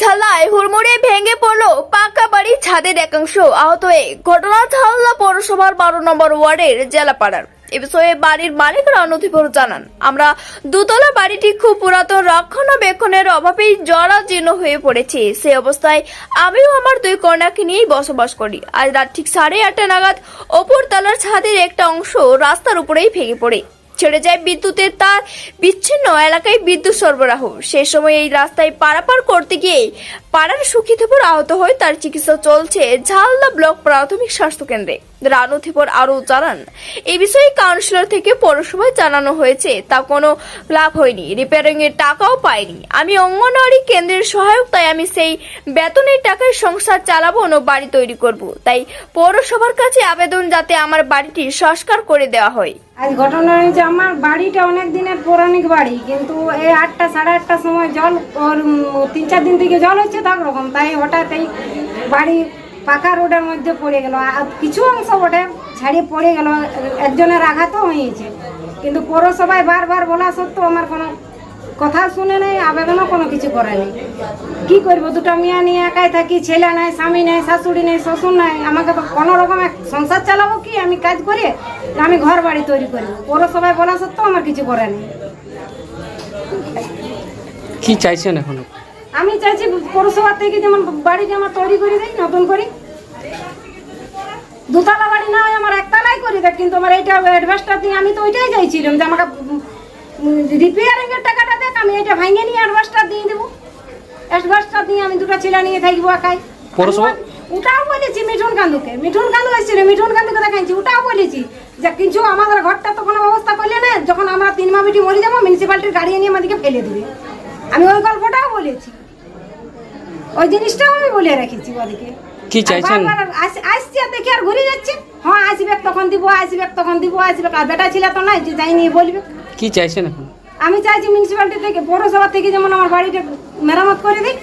ঝাল্লায় হুড়মুড়ে ভেঙে পড়ল পাকা বাড়ির ছাদের একাংশ। আহত হয়ে ঘটনা ঝাল্লা পৌরসভার বারো নম্বর ওয়ার্ডের জেলাপাড়ার। এ বিষয়ে বাড়ির মালিকরা নথিভুক্ত জানান। আমরা দুতলা বাড়িটি খুব পুরাতন, রক্ষণাবেক্ষণের অভাবেই জরাজীর্ণ হয়ে পড়েছে। সে অবস্থায় আমিও আমার দুই কন্যাকে নিয়েই বসবাস করি। আজ রাত ঠিক সাড়ে আটটা নাগাদ ওপর তলার ছাদের একটা অংশ রাস্তার উপরেই ভেঙে পড়ে। ছেড়ে যায় বিদ্যুতের তার। বিচ্ছিন্ন এলাকায় বিদ্যুৎ সরবরাহ। সেই সময় এই রাস্তায় পারাপার করতে গিয়ে পাড়ার সুখিতেপুর আহত হয়ে তার চিকিৎসা চলছে ঝালদা ব্লক প্রাথমিক স্বাস্থ্য কেন্দ্রে। রানুথিপুর আরও জানান এই বিষয়ে কাউন্সিলর থেকে পৌরসভায় জানানো হয়েছে, তা কোনো লাভ হয়নি। রিপেয়ারিং এর টাকাও পাইনি। আমি অঙ্গনওয়াড়ি কেন্দ্রের সহায়ক, তাই আমি সেই বেতনের টাকায় সংসার চালাবো ও বাড়ি তৈরি করব। তাই পৌরসভার কাছে আবেদন যাতে আমার বাড়িটি সংস্কার করে দেওয়া হয়। আজ ঘটনা আমার বাড়িটা অনেক দিনের পৌরাণিক বাড়ি, কিন্তু এই আটটা সাড়ে আটটার সময় জল, ওর তিন চার দিন থেকে জল হচ্ছে তাক রকম, তাই হঠাৎ এই বাড়ি পাকা রোডের মধ্যে পড়ে গেল। আর কিছু অংশ বটে, ছাড়িয়ে পড়ে গেল, একজনের আঘাতও হয়েছে। কিন্তু পৌরসভায় বারবার বলা সত্ত্বেও আমার কোনো কথা শুনে নেই আবেদনও কোনো কিছু করে নেই কি করব? দুটো মেয়ে নিয়ে একাই থাকি ছেলে নাই স্বামী নেই শাশুড়ি নেই শ্বশুর নাই। আমাকে তো কোনো রকম এক সংসার চালাবো কি? আমি কাজ করে আমি ঘর বাড়ি তৈরি করব পৌরসভায় বলা সত্ত্বেও আমার কিছু করে নেই। কি চাইছেন এখন? আমি চাইছি পৌরসভা থেকে যেমন বাড়িটা আমার তৈরি করে দেয় নতুন করে। দুতলা বাড়ি না হয় আমার একতলাই করে দেয় কিন্তু আমার এইটা অ্যাডভান্সটা দিয়ে আমি তো ওইটাই চাইছিলাম যে আমাকে রিপেয়ারিং এর টাকাটা দেখ আমি এটা ভাঙে নিয়ে অ্যাডভান্সটা দিয়ে দেবো। অ্যাডভান্সটা দিয়ে আমি দুটো ছেলে নিয়ে থাকব একাই। পৌরসভা- ওটাও বলেছি মিঠুন কান্দুকে মিঠুন কান্দু এসেছিল মিঠুন কান্দুকে দেখাচ্ছি ওটাও বলেছি। যে কিছু আমাদের ঘরটা তো কোনো ব্যবস্থা করলে না যখন আমরা তিন মা বেটি মরে যাব মিউনিসিপ্যালিটির গাড়ি নিয়ে আমাদেরকে ফেলে দেবে। আমি ওই গল্পটাও বলেছি। ওই জিনিসটাও আমি বলে রেখেছি ওদিকে কি চাইছেন? আর বারবার আসছি আর দেখি আর ঘুরে যাচ্ছে। হ্যাঁ আসবে তখন দিব আসবে তখন দিব আসবে। আর বেটা ছিল তো নাই যে যাই নিয়ে বলবে। কি চাইছেন এখন? আমি চাইছি মিউনিসিপ্যালিটি থেকে পৌরসভা থেকে যেমন আমার বাড়িটা মেরামত করে দিই